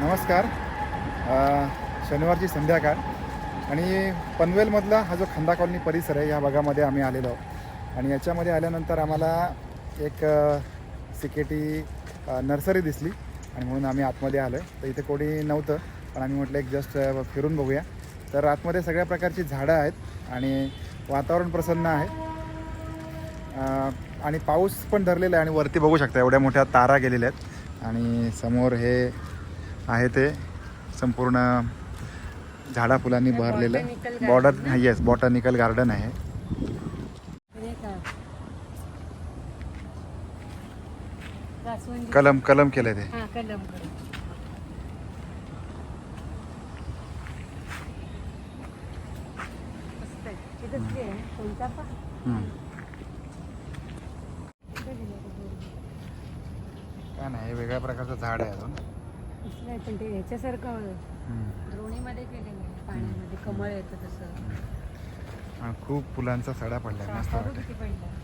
नमस्कार. शनिवारची संध्याकाळ. आणि पनवेलमधला हा जो खंदा कॉलनी परिसर आहे या भागामध्ये आम्ही आलेलो आणि याच्यामध्ये आल्यानंतर आम्हाला एक सिकेटी नर्सरी दिसली. आणि म्हणून आम्ही आतमध्ये आलो आहे तर इथे कोणी नव्हतं पण आम्ही म्हटलं एक जस्ट फिरून बघूया. तर आतमध्ये सगळ्या प्रकारची झाडं आहेत आणि वातावरण प्रसन्न आहे. आणि पाऊस पण धरलेला आहे आणि वरती बघू शकता एवढ्या मोठ्या तारा गेलेल्या आहेत. आणि समोर हे आहे ते संपूर्ण झाडा फुलांनी बहरलेलं botanical border? Yes botanical garden आहे. कलम कलम केलं ते. हा कलम कलम मस्त आहे. इथंच ते आहे, कोणता पा हम्म. इथं दिलं का बोर्ड? नाही हे वेगळ्या प्रकारचं झाड आहे अजून पण ते ह्याच्यासारखं. द्रोणीमध्ये केलेलं आहे पाण्यामध्ये कमळ येतं तसं आणि खूप फुलांचा सडा पडलाय मस्त वाटतं किती पडलं?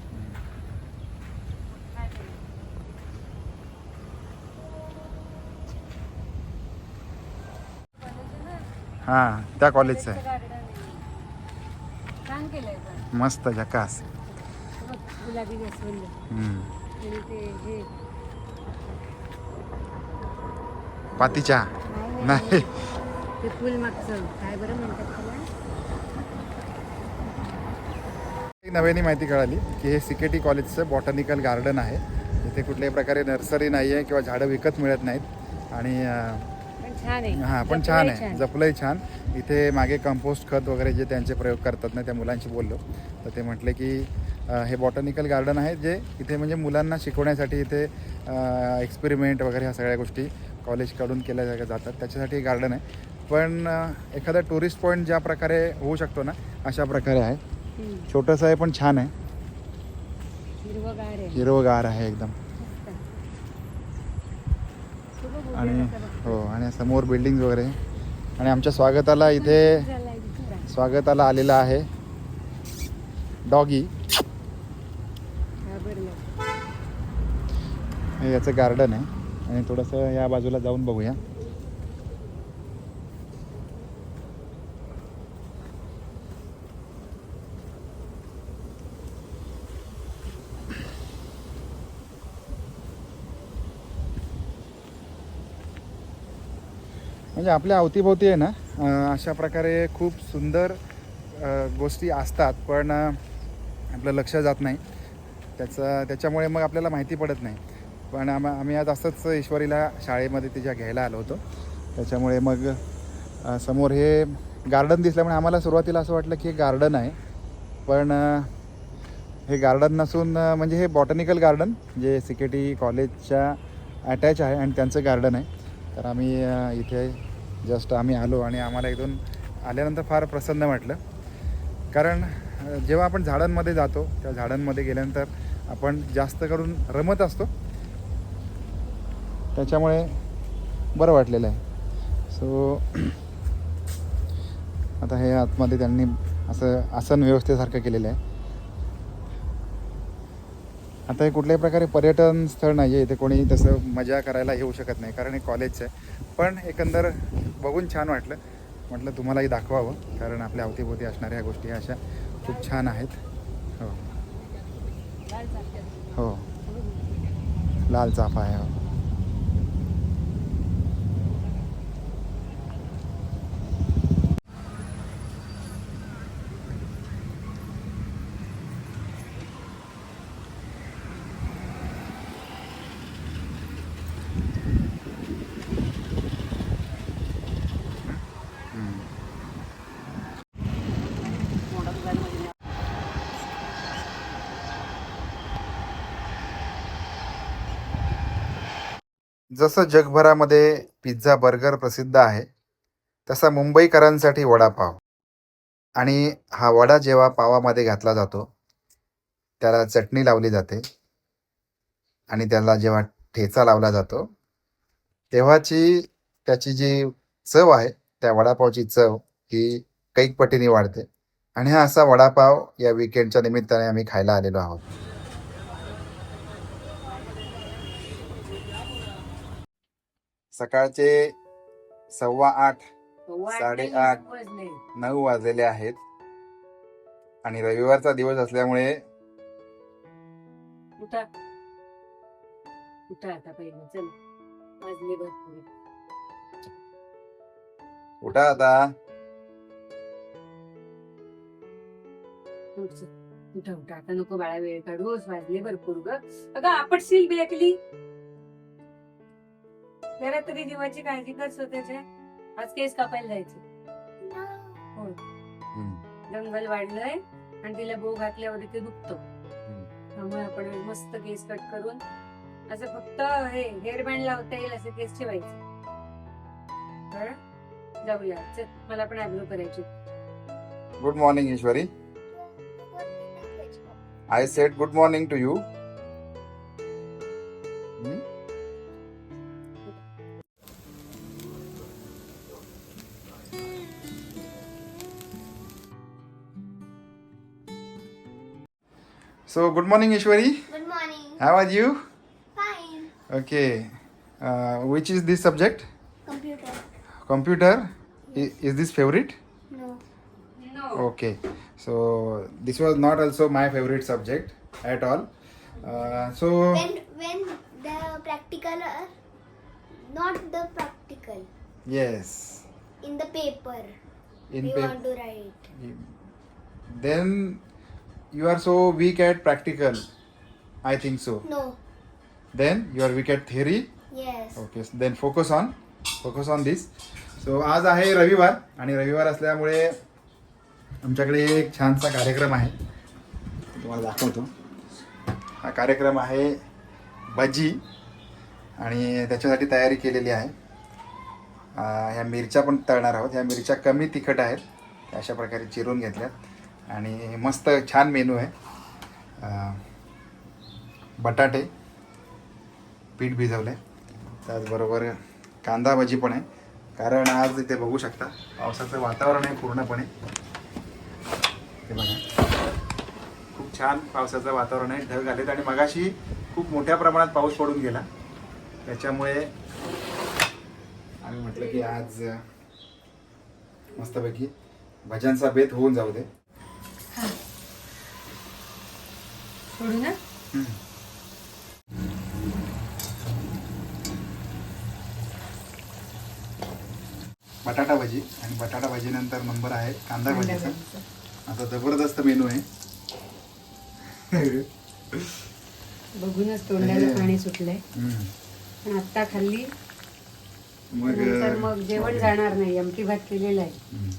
हां त्या कॉलेजचं आहे garden आहे. छान केलंय पण मस्त झकास गुलाबी हम्म. आणि ते हे पातीच्या. नाही, नाही. नाही ते फुल मागचं. काय बरं म्हणतात त्याला? एक नव्याने माहिती कळाली की हे सिकेटी कॉलेजचं बॉटनिकल गार्डन आहे. इथे कुठल्याही प्रकारे नर्सरी नाही आहे किंवा झाडं विकत मिळत नाहीत. आणि अं, पण छान आहे. हां पण छान आहे. जपलंही छान. इथे मागे कंपोस्ट खत वगैरे जे त्यांचे प्रयोग करतात ना त्या मुलांशी बोललो. तर ते म्हटले की हे बॉटनिकल गार्डन आहे जे इथे म्हणजे मुलांना शिकवण्यासाठी इथे एक्सपेरिमेंट वगैरे ह्या सगळ्या गोष्टी कॉलेजकडून केल्या जा- जातात. त्याच्यासाठी गार्डन आहे. पण एखादा टुरिस्ट पॉईंट ज्या प्रकारे होऊ शकतो ना अशा प्रकारे आहे. छोटंसं आहे पण छान आहे. हिरवंगार आहे. एकदम. आणि. हो आणि समोर बिल्डिंग वगैरे. आणि आमच्या स्वागताला इथे. स्वागताला आलेला आहे डॉगी. हे याचं गार्डन आहे. आणि थोडंसं या बाजूला जाऊन बघूया. म्हणजे आपल्या अवतीभोवती आहे ना अशा प्रकारे खूप सुंदर गोष्टी असतात पण आपलं लक्ष जात नाही. त्याचं त्याच्यामुळे मग आपल्याला माहिती पडत नाही. पण आम आम्ही आज असंच ईश्वरीला शाळेमध्ये तिच्या घ्यायला आलो होतो. त्याच्यामुळे मग समोर हे गार्डन दिसल्यामुळे आम्हाला सुरुवातीला असं वाटलं की हे गार्डन आहे. पण हे गार्डन नसून म्हणजे हे बॉटनिकल गार्डन जे सिकेटी कॉलेजच्या अटॅच आहे आणि त्यांचं गार्डन आहे. तर आम्ही इथे जस्ट आम्ही आलो आणि आम्हाला इथून आल्यानंतर फार प्रसन्न वाटलं. कारण जेव्हा आपण झाडांमध्ये जातो त्या झाडांमध्ये गेल्यानंतर आपण जास्त करून रमत असतो. त्याच्यामुळे बरं वाटलेलं आहे. सो आता हे आतमध्ये त्यांनी असं आसन व्यवस्थेसारखं केलेलं आहे. आता हे कुठल्याही प्रकारे पर्यटन स्थळ नाही आहे इथे कोणी तसं मजा करायला येऊ शकत नाही कारण हे कॉलेजचं आहे. पण एकंदर बघून छान वाटलं. म्हटलं तुम्हालाही दाखवावं कारण आपल्या अवतीभोवती असणाऱ्या गोष्टी अशा खूप छान आहेत. हो. हो. लाल चाफा आहे हो हम्म. जसं जगभरामध्ये पिझ्झा बर्गर प्रसिद्ध आहे तसा मुंबईकरांसाठी वडापाव. आणि हा वडा जेव्हा पावामध्ये घातला जातो त्याला चटणी लावली जाते. आणि त्याला जेव्हा ठेचा लावला जातो तेव्हाची त्याची जी चव आहे त्या वडापावची चव ही कैक पटीने वाढते. आणि हा असा वडापाव या विकेंडच्या निमित्ताने आम्ही खायला आलेलो आहोत. सकाळचे सव्वा आठ साडेआठ. नऊ वाजलेले आहेत. आणि रविवारचा दिवस असल्यामुळे उठा. आता उठा उठ आता नको बाळा वेळ काढूस. वाजले भरपूर ग. अगं आपटशील बेकली जरा तरी जीवाची काळजी कर स्वतःच्या आज केस कापायला जायचं. जंगल वाढलंय आणि तिला बो घातल्यावर ते दुखतो. त्यामुळे आपण मस्त केस कट करून असं फक्त हे हेअर बँड लावता येईल असे केस ठेवायचे. जाऊया. चल मला पण आग्रह करायची. Good morning Ishwari I said good morning to you So, good morning, Ishwari. Good morning. How are you? Fine. Okay. Uh, which is this subject? Computer. Computer. I- Is this favorite? No. No. Okay. So, this was not also my favorite subject at all. Uh, so, When when the practical are not the practical yes. in the paper In we pa- want to write. then you are so weak at practical. I think so. No. Then you are weak at theory. Yes. Okay then focus on focus on this so आज आहे रविवार आणि रविवार असल्यामुळे आमच्याकडे एक छानसा कार्यक्रम आहे तुम्हाला दाखवतो हा कार्यक्रम आहे भजी आणि त्याच्यासाठी तयारी केलेली आहे अं, ह्या मिरच्या पण तळणार आहोत ह्या मिरच्या कमी तिखट आहेत त्या अशा प्रकारे चिरून घेतल्यात आणि मस्त छान मेनू आहे. बटाटे पीठ भिजवले. त्याचबरोबर कांदा भजी पण आहे. कारण आज इथे बघू शकता पावसाचं वातावरण आहे पूर्णपणे. हे बघा. खूप छान पावसाचं वातावरण आहे. ढग आलेत आणि मगाशी खूप मोठ्या प्रमाणात पाऊस पडून गेला. त्याच्यामुळे आम्ही म्हटलं की आज मस्तपैकी भजनचा बेत होऊन जाऊ दे. सोडू ना बटाटा भजी आणि बटाटा भजीनंतर नंबर आहे कांदा भजीचा. आता जबरदस्त मेनू आहे. बघूनच तोंडाला. पाणी सुटलंय. पण आता खाल्ली. मग मग जेवण जाणार नाही. आमटी भात केलेला आहे.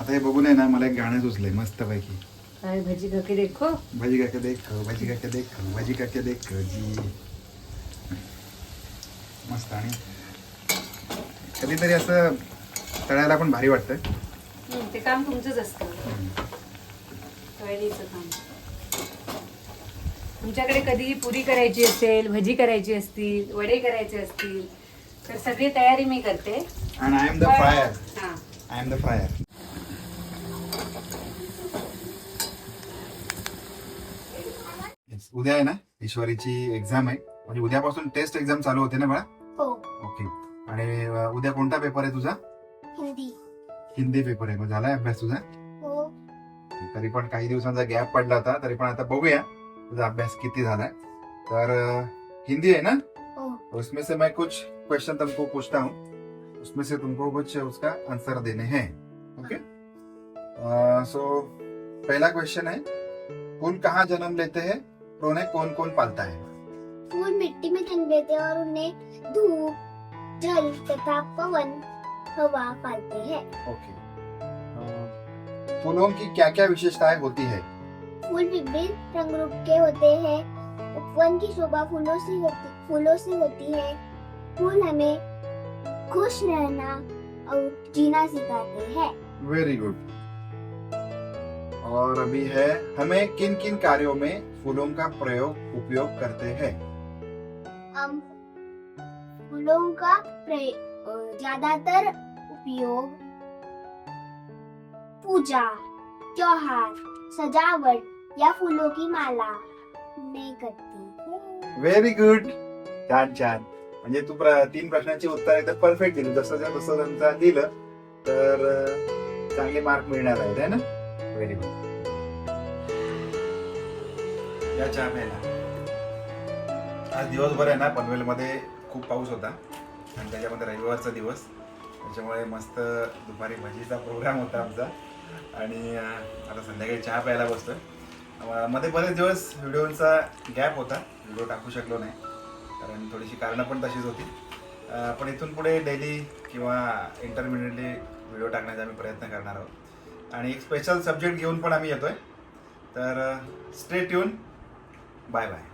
आता हे बघून आहे ना मला एक गाणं सुचलंय मस्त पैकी भजी काके देखो? भजी काके देख भजी काके देख भजी काके देख जी. मस्त आणि कधीतरी असं तळायला पण भारी वाटतं ते काम तुमचंच असतं. तळणीचं काम. तुमच्याकडे कधी पुरी करायची असेल भजी करायची असतील वडे करायचे असतील तर सगळी तयारी मी करते. आणि आय एम द फ्रायर हा. आय एम द फ्रायर उद्या आहे ना? ईश्वरीची एक्झाम आहे. म्हणजे उद्यापासून टेस्ट एक्झाम चालू होते ना बाळा? हो. ओके आणि अ, उद्या कोणता पेपर आहे तुझा? हिंदी. हिंदी पेपर आहे. मग झालाय अभ्यास तुझा? हो. तरी पण काही दिवसांचा गॅप पडला होता. तरी पण आता बघूया तुझा अभ्यास किती झालाय. तर अ, हिंदी है ना? हो. उसमें से मैं कुछ क्वेश्चन तुमको पूछता हूँ. उसमें से तुमको कुछ उसका आंसर देने हैं. ओके सो पहला क्वेश्चन है फूल कहाँ जन्म लेते हैं? उन्हें कौन कौन पालता है? फूल मिट्टी में लेते हैं और उन्हें धूप जल तथा पवन हवा पालते हैं। ओके। फूलों की क्या क्या विशेषताएँ होती है? फूल विभिन्न रंग रूप के होते हैं। उपवन की शोभा फूलों से होती फूलों से होती है। फूल हमें खुश रहना और जीना सिखाते हैं। वेरी गुड और अभी है हमें किन किन कार्यों में फूलों का प्रयोग उपयोग करते हैं हम फूलों का ज्यादातर उपयोग पूजा त्योहार सजावट या फूलों की माला में करते हैं। व्हेरी गुड छान छान. म्हणजे तू प्र- तीन प्रश्नांची उत्तर एकदम परफेक्ट दिली. जसं जर तसं त्यांचा दिलं तर चांगले मार्क मिळणार आहेत है ना? व्हेरी गुड या चहा प्यायला. आज दिवसभर आहे ना पनवेलमध्ये खूप पाऊस होता. आणि त्याच्यामध्ये रविवारचा दिवस. त्याच्यामुळे मस्त दुपारी भजीचा प्रोग्राम होता आमचा. आणि आता संध्याकाळी चहा प्यायला बसतोयमध्ये बरेच दिवस व्हिडिओचा गॅप होता. व्हिडिओ टाकू शकलो नाही. कारण थोडीशी कारणं पण तशीच होती. पण इथून पुढे डेली किंवा इंटरमिडिएटली व्हिडिओ टाकण्याचा आम्ही प्रयत्न करणार आहोत. आणि एक स्पेशल सब्जेक्ट घेऊन पण आम्ही येतोय. तर स्ट्रेट येऊन बाय बाय